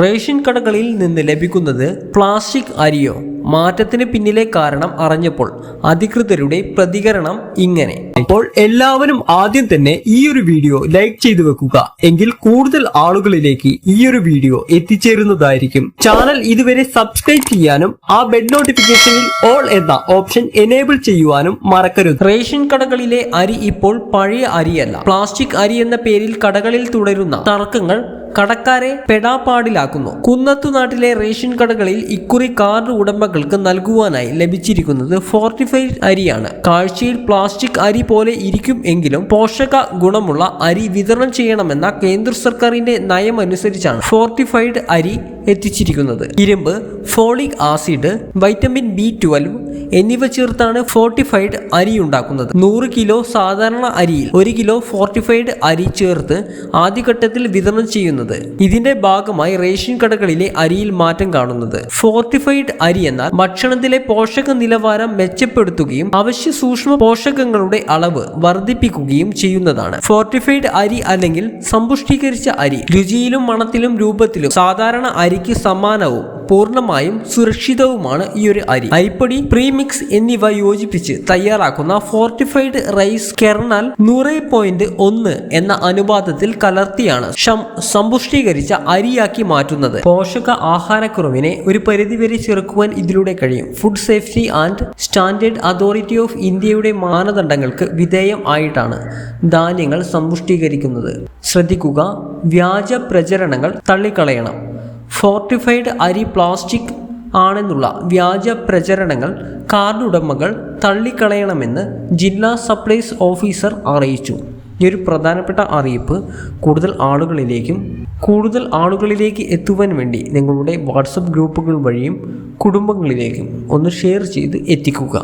Ration കടകളിൽ നിന്ന് ലഭിക്കുന്നത് പ്ലാസ്റ്റിക് അരിയോ മാറ്റത്തിന് പിന്നിലെ കാരണം അറിഞ്ഞപ്പോൾ അധികൃതരുടെ പ്രതികരണം ഇങ്ങനെ. അപ്പോൾ എല്ലാവരും ആദ്യം തന്നെ ഈ ഒരു വീഡിയോ ലൈക്ക് ചെയ്തു വെക്കുക. എങ്കിൽ കൂടുതൽ ആളുകളിലേക്ക് ഈ ഒരു വീഡിയോ എത്തിച്ചേരുന്നതായിരിക്കും. ചാനൽ ഇതുവരെ സബ്സ്ക്രൈബ് ചെയ്യാനും ആ ബെഡ് നോട്ടിഫിക്കേഷനിൽ ഓൾ എന്ന ഓപ്ഷൻ എനേബിൾ ചെയ്യുവാനും മറക്കരുത്. റേഷൻ കടകളിലെ അരി ഇപ്പോൾ പഴയ അരിയല്ല. പ്ലാസ്റ്റിക് അരി എന്ന പേരിൽ കടകളിൽ തുടരുന്ന തർക്കങ്ങൾ കടക്കാരെ പെടാപ്പാടിലാക്കുന്നു. കുന്നത്തു നാട്ടിലെ റേഷൻ കടകളിൽ ഇക്കുറി കാർഡ് ഉടമകൾക്ക് നൽകുവാനായി ലഭിച്ചിരിക്കുന്നത് ഫോർട്ടിഫൈഡ് അരിയാണ്. കാഴ്ചയിൽ പ്ലാസ്റ്റിക് അരി പോലെ ഇരിക്കും എങ്കിലും പോഷക ഗുണമുള്ള അരി വിതരണം ചെയ്യണമെന്ന കേന്ദ്ര സർക്കാരിന്റെ നയമനുസരിച്ചാണ് ഫോർട്ടിഫൈഡ് അരി എത്തിച്ചിരിക്കുന്നത്. ഇരുമ്പ് folic acid vitamin B twelve എന്നിവ ചേർത്താണ് ഫോർട്ടിഫൈഡ് അരി ഉണ്ടാക്കുന്നത്. നൂറ് കിലോ സാധാരണ അരിയിൽ ഒരു കിലോ ഫോർട്ടിഫൈഡ് അരി ചേർത്ത് ആദ്യഘട്ടത്തിൽ വിതരണം ചെയ്യുന്നത് ഇതിന്റെ ഭാഗമായി റേഷൻ കടകളിലെ അരിയിൽ മാറ്റം കാണുന്നത്. ഫോർട്ടിഫൈഡ് അരി എന്നാൽ ഭക്ഷണത്തിലെ പോഷക നിലവാരം മെച്ചപ്പെടുത്തുകയും അവശ്യ സൂക്ഷ്മ പോഷകങ്ങളുടെ അളവ് വർദ്ധിപ്പിക്കുകയും ചെയ്യുന്നതാണ്. ഫോർട്ടിഫൈഡ് അരി അല്ലെങ്കിൽ സമ്പുഷ്ടീകരിച്ച അരി രുചിയിലും മണത്തിലും രൂപത്തിലും സാധാരണ അരിക്ക് സമാനവും പൂർണമായും സുരക്ഷിതവുമാണ് ഈ ഒരു അരി. അരിപ്പൊടി പ്രീമിക്സ് എന്നിവ യോജിപ്പിച്ച് തയ്യാറാക്കുന്ന ഫോർട്ടിഫൈഡ് റൈസ് കെർണൽ നൂറ് പോയിന്റ് ഒന്ന് എന്ന അനുപാതത്തിൽ കലർത്തിയാണ് സമ്പുഷ്ടീകരിച്ച അരിയാക്കി മാറ്റുന്നത്. പോഷക ആഹാരക്കുറവിനെ ഒരു പരിധിവരെ ചെറുക്കുവാൻ ഇതിലൂടെ കഴിയും. Food safety and standard authority of ഇന്ത്യയുടെ മാനദണ്ഡങ്ങൾക്ക് വിധേയം ആയിട്ടാണ് ധാന്യങ്ങൾ സമ്പുഷ്ടീകരിക്കുന്നത്. ശ്രദ്ധിക്കുക വ്യാജ പ്രചരണങ്ങൾ തള്ളിക്കളയണം. ഫോർട്ടിഫൈഡ് അരി പ്ലാസ്റ്റിക് ആണെന്നുള്ള വ്യാജ പ്രചരണങ്ങൾ കാർഡ് ഉടമകൾ തള്ളിക്കളയണമെന്ന് ജില്ലാ സപ്ലൈസ് ഓഫീസർ അറിയിച്ചു. ഈ ഒരു പ്രധാനപ്പെട്ട അറിയിപ്പ് കൂടുതൽ ആളുകളിലേക്കും കൂടുതൽ ആളുകളിലേക്ക് എത്തുവാൻ വേണ്ടി നിങ്ങളുടെ വാട്സപ്പ് ഗ്രൂപ്പുകൾ വഴിയും കുടുംബങ്ങളിലേക്കും ഒന്ന് ഷെയർ ചെയ്ത് എത്തിക്കുക.